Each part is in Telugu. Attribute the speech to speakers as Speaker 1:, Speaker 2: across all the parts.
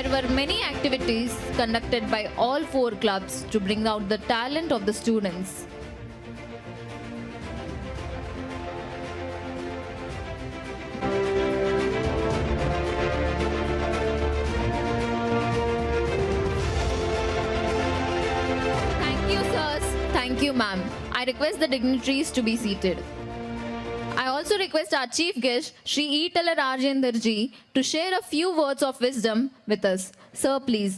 Speaker 1: There were many activities conducted by all four clubs to bring out the talent of the students. Thank you, sirs. Thank you, ma'am. I request the dignitaries to be seated. I also request our chief guest, Sri E. Talar Rajendarji, to share a few words of wisdom with us. Sir, please.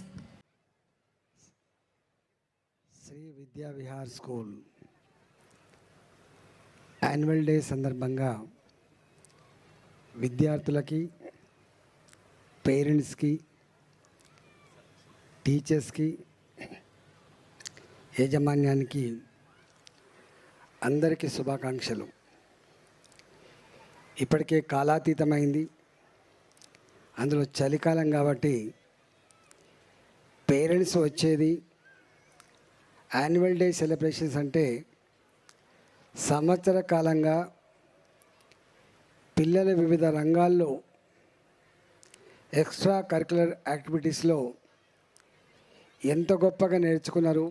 Speaker 2: Shri విద్యా విహార్ స్కూల్ యాన్యువల్ డే సందర్భంగా విద్యార్థులకి పేరెంట్స్కి టీచర్స్కి యాజమాన్యానికి అందరికీ శుభాకాంక్షలు ఇప్పటికే కాలాతీతమైంది. అందులో చలికాలం కాబట్టి పేరెంట్స్ వచ్చేది. యాన్యువల్ డే సెలబ్రేషన్స్ అంటే సంవత్సర కాలంగా పిల్లలు వివిధ రంగాల్లో ఎక్స్ట్రా కరికులర్ యాక్టివిటీస్లో ఎంత గొప్పగా నేర్చుకున్నారు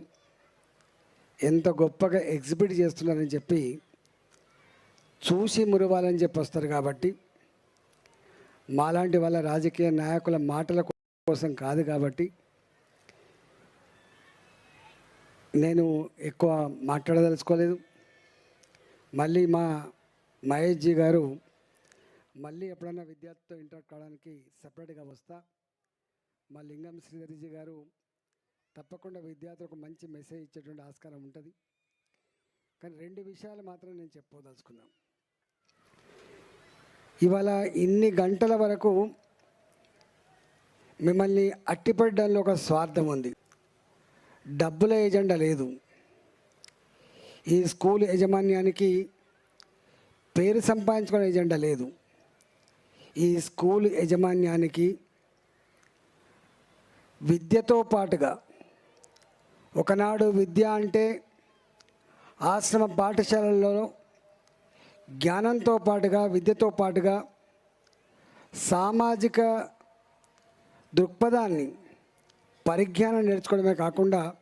Speaker 2: ఎంత గొప్పగా ఎగ్జిబిట్ చేస్తున్నారని చెప్పి చూసి మురవాలని చెప్పి వస్తారు కాబట్టి మాలాంటి వాళ్ళ రాజకీయ నాయకుల మాటల కోసం కాదు కాబట్టి నేను ఎక్కువ మాట్లాడదలుచుకోలేదు. మళ్ళీ మా మహేష్ జీ గారు మళ్ళీ ఎప్పుడన్నా విద్యార్థితో ఇంటర్ కావడానికి సపరేట్గా వస్తా. మా లింగం శ్రీధర్జీ గారు తప్పకుండా విద్యార్థులకు మంచి మెసేజ్ ఇచ్చేటువంటి ఆస్కారం ఉంటుంది. కానీ రెండు విషయాలు మాత్రం నేను చెప్పుకోదలుచుకున్నాను. ఇవాళ ఇన్ని గంటల వరకు మిమ్మల్ని అట్టిపడ్డంలో ఒక స్వార్థం ఉంది. డబ్బుల ఎజెండా లేదు. ఈ స్కూల్ యాజమాన్యానికి పేరు సంపాదించుకునే ఎజెండా లేదు. ఈ స్కూల్ యాజమాన్యానికి విద్యతో పాటుగా ఒకనాడు విద్య అంటే ఆశ్రమ పాఠశాలల్లో జ్ఞానంతో పాటుగా విద్యతో పాటుగా సామాజిక దృక్పథాన్ని పరిజ్ఞానం నేర్చుకోవడమే కాకుండా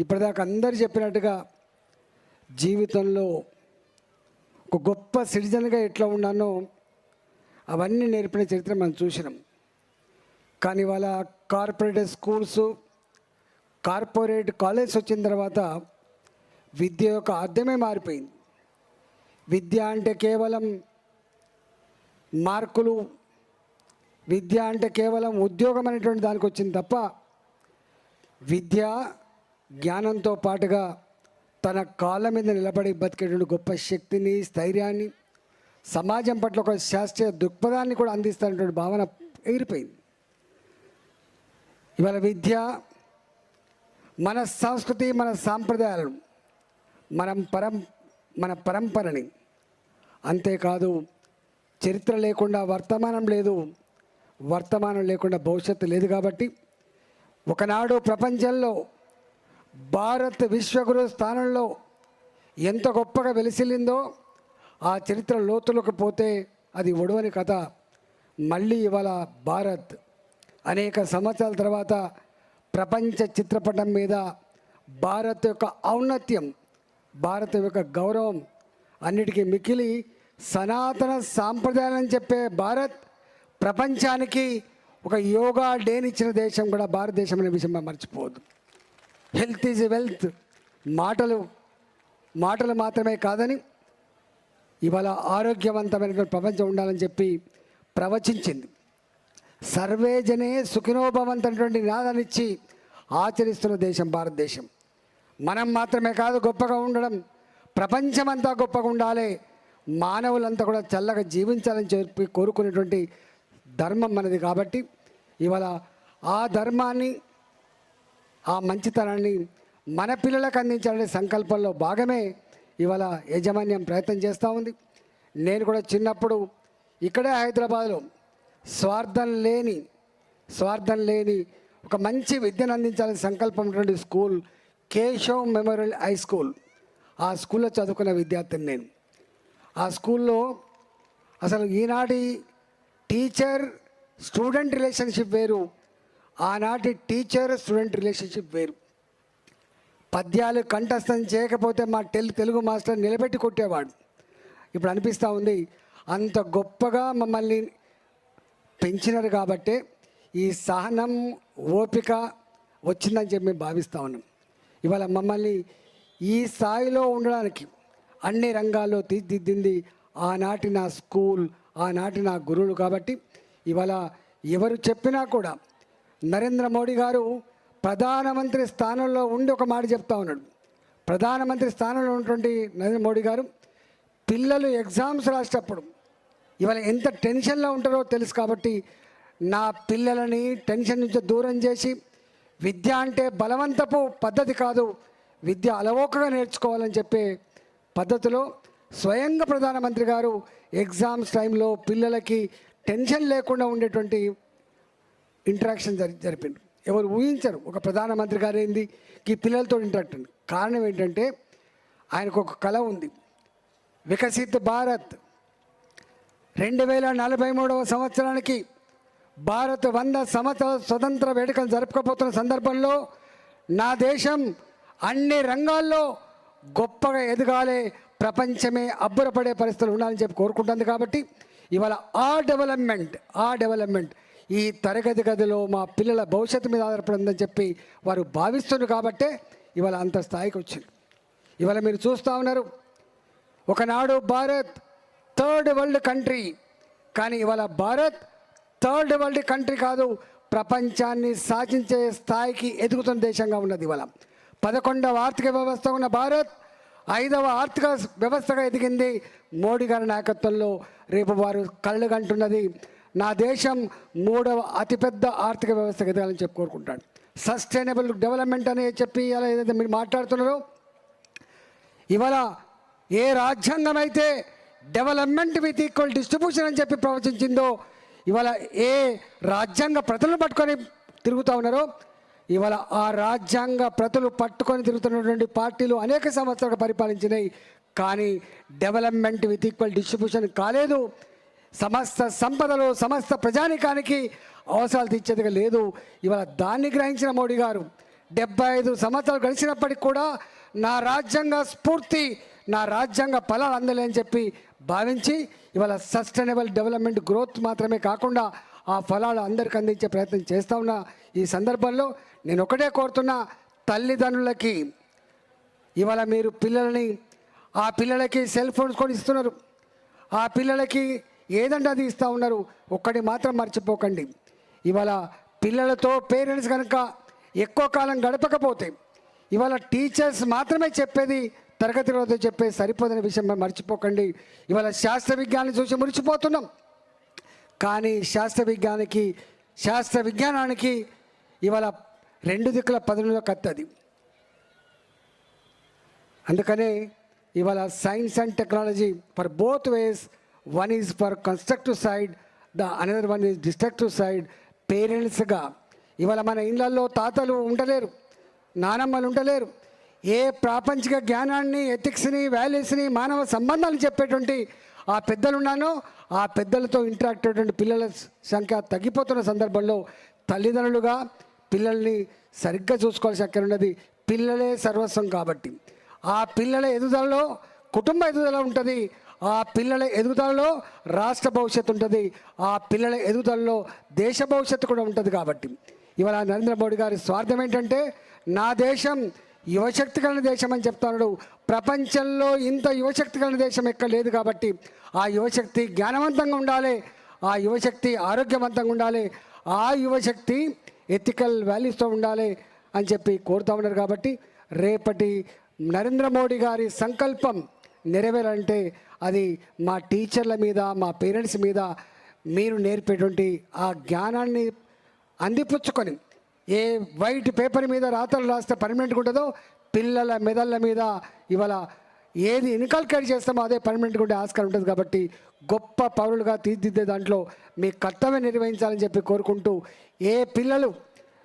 Speaker 2: ఇప్పటిదాకా అందరు చెప్పినట్టుగా జీవితంలో ఒక గొప్ప సిటిజన్గా ఎట్లా ఉన్నానో అవన్నీ నేర్పిన చరిత్ర మనం చూసినాం. కానీ వాళ్ళ కార్పొరేట్ స్కూల్స్ కార్పొరేట్ కాలేజ్ వచ్చిన తర్వాత విద్య యొక్క అర్థమే మారిపోయింది. విద్య అంటే కేవలం మార్కులు విద్య అంటే కేవలం ఉద్యోగం అనేటువంటి దానికి వచ్చింది తప్ప విద్య జ్ఞానంతో పాటుగా తన కాళ్ళ మీద నిలబడి బతికేటువంటి గొప్ప శక్తిని స్థైర్యాన్ని సమాజం పట్ల ఒక శాస్త్రీయ దృక్పథాన్ని కూడా అందిస్తున్నటువంటి భావన ఎగిరిపోయింది. ఇవాళ విద్య మన సంస్కృతి మన సాంప్రదాయాలను మనం పరం మన పరంపరని అంతేకాదు చరిత్ర లేకుండా వర్తమానం లేదు వర్తమానం లేకుండా భవిష్యత్తు లేదు కాబట్టి ఒకనాడు ప్రపంచంలో భారత్ విశ్వగురు స్థానంలో ఎంత గొప్పగా వెలిసిల్లిందో ఆ చరిత్ర లోతులకు పోతే అది ఒడవని కథ. మళ్ళీ ఇవాళ భారత్ అనేక సంవత్సరాల తర్వాత ప్రపంచ చిత్రపటం మీద భారత్ యొక్క ఔన్నత్యం భారత్ యొక్క గౌరవం అన్నిటికీ మికిలి సనాతన సాంప్రదాయాలని చెప్పే భారత్ ప్రపంచానికి ఒక యోగా డేనిచ్చిన దేశం కూడా భారతదేశం అనే విషయం మర్చిపోదు మర్చిపోవద్దు. హెల్త్ ఈజ్ వెల్త్ మాటలు మాటలు మాత్రమే కాదని ఇవాళ ఆరోగ్యవంతమైన ప్రపంచం ఉండాలని చెప్పి ప్రవచించింది. సర్వే జనే సుఖినోభవంతటువంటి నినాదాన్నిచ్చి ఆచరిస్తున్న దేశం భారతదేశం. మనం మాత్రమే కాదు గొప్పగా ఉండడం ప్రపంచమంతా గొప్పగా ఉండాలి మానవులంతా కూడా చల్లగా జీవించాలని చెప్పి కోరుకునేటువంటి ధర్మం మనది కాబట్టి ఇవాళ ఆ ధర్మాన్ని ఆ మంచితనాన్ని మన పిల్లలకు అందించాలనే సంకల్పంలో భాగమే ఇవాళ యాజమాన్యం ప్రయత్నం చేస్తూ ఉంది. నేను కూడా చిన్నప్పుడు ఇక్కడే హైదరాబాద్లో స్వార్థం లేని స్వార్థం లేని ఒక మంచి విద్యను అందించాలని సంకల్పం ఉన్నటువంటి school Keshav memorial high school. ఆ స్కూల్లో చదువుకున్న విద్యార్థిని నేను. ఆ స్కూల్లో అసలు ఈనాటి టీచర్ స్టూడెంట్ రిలేషన్షిప్ వేరు ఆనాటి టీచర్ స్టూడెంట్ రిలేషన్షిప్ వేరు. పద్యాలు కంఠస్థం చేయకపోతే మా టెల్ తెలుగు మాస్టర్ నిలబెట్టి కొట్టేవాడు. ఇప్పుడు అనిపిస్తూ ఉంది అంత గొప్పగా మమ్మల్ని పెంచినారు కాబట్టే ఈ సహనం ఓపిక వచ్చిందని చెప్పి మేము భావిస్తూ ఉన్నాం. ఇవాళ మమ్మల్ని ఈ స్థాయిలో ఉండడానికి అన్ని రంగాల్లో తీర్చిదిద్దింది ఆనాటి నా స్కూల్ ఆనాటి నా గురువులు కాబట్టి ఇవాళ ఎవరు చెప్పినా కూడా నరేంద్ర మోడీ గారు ప్రధానమంత్రి స్థానంలో ఉండి ఒక మాట చెప్తా ఉన్నాడు. ప్రధానమంత్రి స్థానంలో ఉన్నటువంటి నరేంద్ర మోడీ గారు పిల్లలు ఎగ్జామ్స్ రాసేటప్పుడు ఇవాళ ఎంత టెన్షన్లో ఉంటారో తెలుసు కాబట్టి నా పిల్లలని టెన్షన్ నుంచి దూరం చేసి విద్య అంటే బలవంతపు పద్ధతి కాదు విద్య అలవోకగా నేర్చుకోవాలని చెప్పే పద్ధతిలో స్వయంగా ప్రధానమంత్రి గారు ఎగ్జామ్స్ టైంలో పిల్లలకి టెన్షన్ లేకుండా ఉండేటువంటి ఇంటరాక్షన్ జరి జరిపిండు. ఎవరు ఊహించరు. ఒక ప్రధానమంత్రి గారు ఏంది? ఈ పిల్లలతో ఇంటరాక్ట్ కారణం ఏంటంటే ఆయనకు ఒక కళ ఉంది. వికసిత్ భారత్. రెండు వేల నలభై మూడవ సంవత్సరానికి భారత్ వంద సంవత్సరాల స్వతంత్ర వేడుకలు జరుపుకోబోతున్న సందర్భంలో నా దేశం అన్ని రంగాల్లో గొప్పగా ఎదగాలి ప్రపంచమే అబ్బురపడే పరిస్థితులు ఉండాలని చెప్పి కోరుకుంటుంది కాబట్టి ఇవాళ ఆ డెవలప్మెంట్ ఆ డెవలప్మెంట్ ఈ తరగతి గదిలో మా పిల్లల భవిష్యత్తు మీద ఆధారపడి ఉందని చెప్పి వారు భావిస్తున్నారు కాబట్టే ఇవాళ అంత స్థాయికి వచ్చింది. ఇవాళ మీరు చూస్తూ ఉన్నారు ఒకనాడు భారత్ థర్డ్ వరల్డ్ కంట్రీ కానీ ఇవాళ భారత్ థర్డ్ వరల్డ్ కంట్రీ కాదు ప్రపంచాన్ని సాధించే స్థాయికి ఎదుగుతున్న దేశంగా ఉన్నది ఇవాళ. పదకొండవ ఆర్థిక వ్యవస్థ ఉన్న భారత్ ఐదవ ఆర్థిక వ్యవస్థగా ఎదిగింది. మోడీ గారి నాయకత్వంలో రేపు వారు కళ్ళు కంటున్నది. నా దేశం మూడవ అతిపెద్ద ఆర్థిక వ్యవస్థ ఎదగాలని చెప్పి కోరుకుంటాడు సస్టైనబుల్ డెవలప్మెంట్ అని చెప్పి అలా ఏదైతే మీరు మాట్లాడుతున్నారో ఇవాళ ఏ రాజ్యాంగం అయితే డెవలప్మెంట్ విత్ ఈక్వల్ డిస్ట్రిబ్యూషన్ అని చెప్పి ప్రవచించిందో ఇవాళ ఏ రాజ్యాంగ ప్రజలను పట్టుకొని తిరుగుతూ ఉన్నారో ఇవాళ ఆ రాజ్యాంగ ప్రతులు పట్టుకొని తిరుగుతున్నటువంటి పార్టీలు అనేక సంవత్సరాలు పరిపాలించినాయి. కానీ డెవలప్మెంట్ విత్ ఈక్వల్ డిస్ట్రిబ్యూషన్ కాలేదు. సమస్త సంపదలు సమస్త ప్రజానికానికి అవసరాలు తీర్చేదిగా లేదు. ఇవాళ దాన్ని గ్రహించిన మోడీ గారు డెబ్బై ఐదు సంవత్సరాలు గడిచినప్పటికి కూడా నా రాజ్యాంగ స్ఫూర్తి నా రాజ్యాంగ ఫలాలు అందలే అని చెప్పి భావించి ఇవాళ సస్టైనబుల్ డెవలప్మెంట్ గ్రోత్ మాత్రమే కాకుండా ఆ ఫలాలు అందరికి అందించే ప్రయత్నం చేస్తూ ఉన్న. ఈ సందర్భంలో నేను ఒకటే కోరుతున్నా తల్లిదండ్రులకి ఇవాళ మీరు పిల్లలని ఆ పిల్లలకి సెల్ ఫోన్స్ కూడా ఇస్తున్నారు. ఆ పిల్లలకి ఏదంటే అది ఇస్తూ ఉన్నారు. ఒక్కటి మాత్రం మర్చిపోకండి. ఇవాళ పిల్లలతో పేరెంట్స్ కనుక ఎక్కువ కాలం గడపకపోతే ఇవాళ టీచర్స్ మాత్రమే చెప్పేది తరగతి రోజు చెప్పేది సరిపోదనే విషయం మర్చిపోకండి. ఇవాళ శాస్త్ర విజ్ఞానం చూసి మురిచిపోతున్నాం కానీ శాస్త్ర విజ్ఞానికి శాస్త్ర విజ్ఞానానికి ఇవాళ రెండు దిక్కుల పదవిలో కత్తది. అందుకనే ఇవాళ science and technology for both ways one is for constructive side the another one is destructive side పేరెంట్స్గా. ఇవాళ మన ఇళ్ళల్లో తాతలు ఉండలేరు నానమ్మలు ఉండలేరు. ఏ ప్రాపంచిక జ్ఞానాన్ని ఎథిక్స్ని వాల్యూస్ని మానవ సంబంధాలు చెప్పేటువంటి ఆ పెద్దలున్నానో ఆ పెద్దలతో ఇంటరాక్ట్ అయ్యేటువంటి పిల్లల సంఖ్య తగ్గిపోతున్న సందర్భంలో తల్లిదండ్రులుగా పిల్లల్ని సరిగ్గా చూసుకోవాల్సిన అక్కడ ఉన్నది పిల్లలే సర్వస్వం కాబట్టి. ఆ పిల్లల ఎదుగుదలలో కుటుంబ ఎదుగుదల ఉంటుంది ఆ పిల్లల ఎదుగుదలలో రాష్ట్ర భవిష్యత్తు ఉంటుంది ఆ పిల్లల ఎదుగుదలలో దేశ భవిష్యత్తు కూడా ఉంటుంది కాబట్టి. ఇవాళ నరేంద్ర మోడీ గారి స్వార్థం ఏంటంటే నా దేశం యువశక్తి కలిగిన దేశం అని చెప్తున్నాడు ప్రపంచంలో ఇంత యువశక్తి కలిగిన దేశం ఎక్కడ లేదు కాబట్టి ఆ యువశక్తి జ్ఞానవంతంగా ఉండాలి ఆ యువశక్తి ఆరోగ్యవంతంగా ఉండాలి ఆ యువశక్తి ఎథికల్ వాల్యూస్తో ఉండాలి అని చెప్పి కోరుతూ ఉన్నారు కాబట్టి రేపటి నరేంద్ర మోడీ గారి సంకల్పం నెరవేరంటే అది మా టీచర్ల మీద మా పేరెంట్స్ మీద మీరు నేర్పేటువంటి ఆ జ్ఞానాన్ని అందిపుచ్చుకొని ఏ వైట్ పేపర్ మీద రాతలు రాస్తే పర్మనెంట్గా ఉంటుందో పిల్లల మెదళ్ళ మీద ఇవాళ ఏది ఇన్కల్కేట్ చేస్తామో అదే పర్మనెంట్గా ఉండే ఆస్కారం ఉంటుంది కాబట్టి గొప్ప పౌరులుగా తీర్చిదిద్దే దాంట్లో మీ కర్తవ్యం నిర్వహించాలని చెప్పి కోరుకుంటూ ఏ పిల్లలు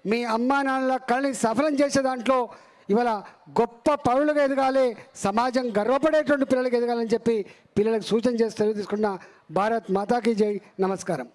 Speaker 2: మీ అమ్మా నాన్నల కళని సఫలం చేసే దాంట్లో ఇవాళ గొప్ప పౌరులుగా ఎదగాలి సమాజం గర్వపడేటువంటి పిల్లలకు ఎదగాలని చెప్పి పిల్లలకు సూచన చేసి తెలియజేసుకున్న భారత్ మాతాకి జై. నమస్కారం.